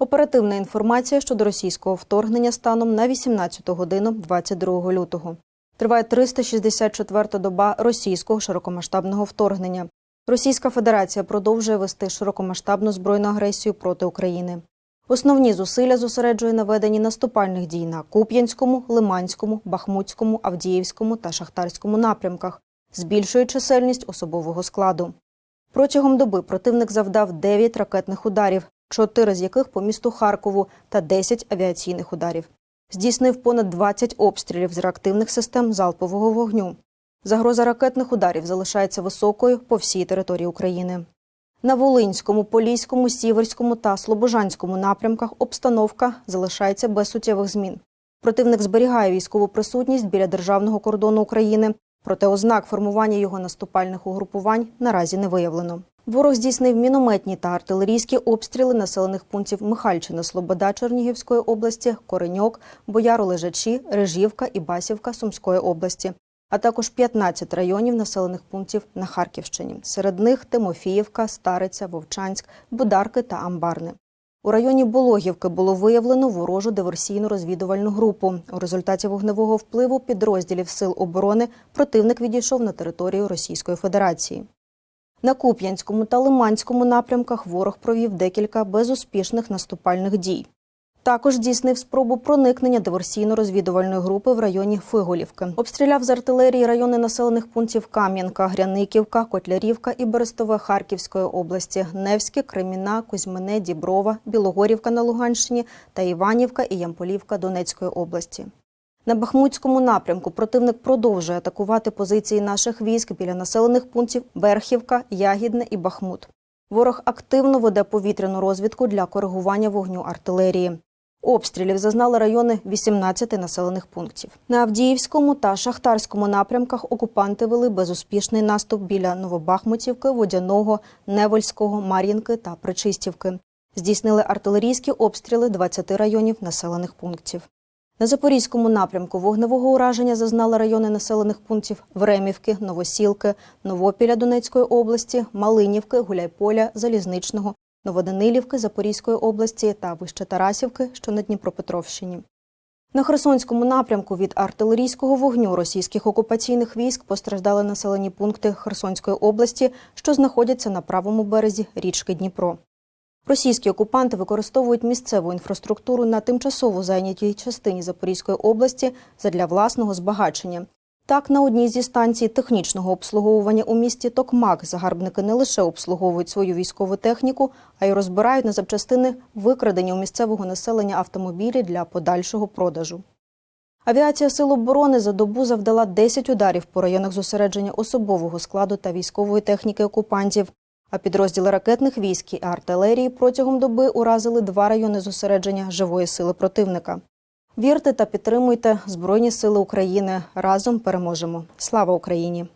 Оперативна інформація щодо російського вторгнення станом на 18 годину 22 лютого. Триває 364-та доба російського широкомасштабного вторгнення. Російська Федерація продовжує вести широкомасштабну збройну агресію проти України. Основні зусилля зосереджує на веденні наступальних дій на Куп'янському, Лиманському, Бахмутському, Авдіївському та Шахтарському напрямках, збільшує чисельність особового складу. Протягом доби противник завдав 9 ракетних ударів, 4 з яких по місту Харкову та 10 авіаційних ударів. Здійснив понад 20 обстрілів з реактивних систем залпового вогню. Загроза ракетних ударів залишається високою по всій території України. На Волинському, Поліському, Сіверському та Слобожанському напрямках обстановка залишається без суттєвих змін. Противник зберігає військову присутність біля державного кордону України, проте ознак формування його наступальних угрупувань наразі не виявлено. Ворог здійснив мінометні та артилерійські обстріли населених пунктів Михальчина, Слобода Чернігівської області, Кореньок, Бояро-Лежачі, Режівка і Басівка Сумської області, а також 15 районів населених пунктів на Харківщині. Серед них Тимофіївка, Стариця, Вовчанськ, Бударки та Амбарне. У районі Бологівки було виявлено ворожу диверсійно-розвідувальну групу. У результаті вогневого впливу підрозділів сил оборони противник відійшов на територію Російської Федерації. На Куп'янському та Лиманському напрямках ворог провів декілька безуспішних наступальних дій. Також здійснив спробу проникнення диверсійно-розвідувальної групи в районі Фиголівки. Обстріляв з артилерії райони населених пунктів Кам'янка, Гряниківка, Котлярівка і Берестове Харківської області, Невське, Креміна, Кузьмине, Діброва, Білогорівка на Луганщині та Іванівка і Ямполівка Донецької області. На Бахмутському напрямку противник продовжує атакувати позиції наших військ біля населених пунктів Берхівка, Ягідне і Бахмут. Ворог активно веде повітряну розвідку для коригування вогню артилерії. Обстрілів зазнали райони 18 населених пунктів. На Авдіївському та Шахтарському напрямках окупанти вели безуспішний наступ біля Новобахмутівки, Водяного, Невельського, Мар'їнки та Причистівки. Здійснили артилерійські обстріли 20 районів населених пунктів. На Запорізькому напрямку вогневого ураження зазнали райони населених пунктів Времівки, Новосілки, Новопіля Донецької області, Малинівки, Гуляйполя, Залізничного, Новоданилівки Запорізької області та Вище Тарасівки, що на Дніпропетровщині. На Херсонському напрямку від артилерійського вогню російських окупаційних військ постраждали населені пункти Херсонської області, що знаходяться на правому березі річки Дніпро. Російські окупанти використовують місцеву інфраструктуру на тимчасово зайнятій частині Запорізької області задля власного збагачення. Так, на одній зі станцій технічного обслуговування у місті Токмак загарбники не лише обслуговують свою військову техніку, а й розбирають на запчастини викрадені у місцевого населення автомобілі для подальшого продажу. Авіація Сил оборони за добу завдала 10 ударів по районах зосередження особового складу та військової техніки окупантів. А підрозділи ракетних військ і артилерії протягом доби уразили два райони зосередження живої сили противника. Вірте та підтримуйте Збройні Сили України. Разом переможемо. Слава Україні!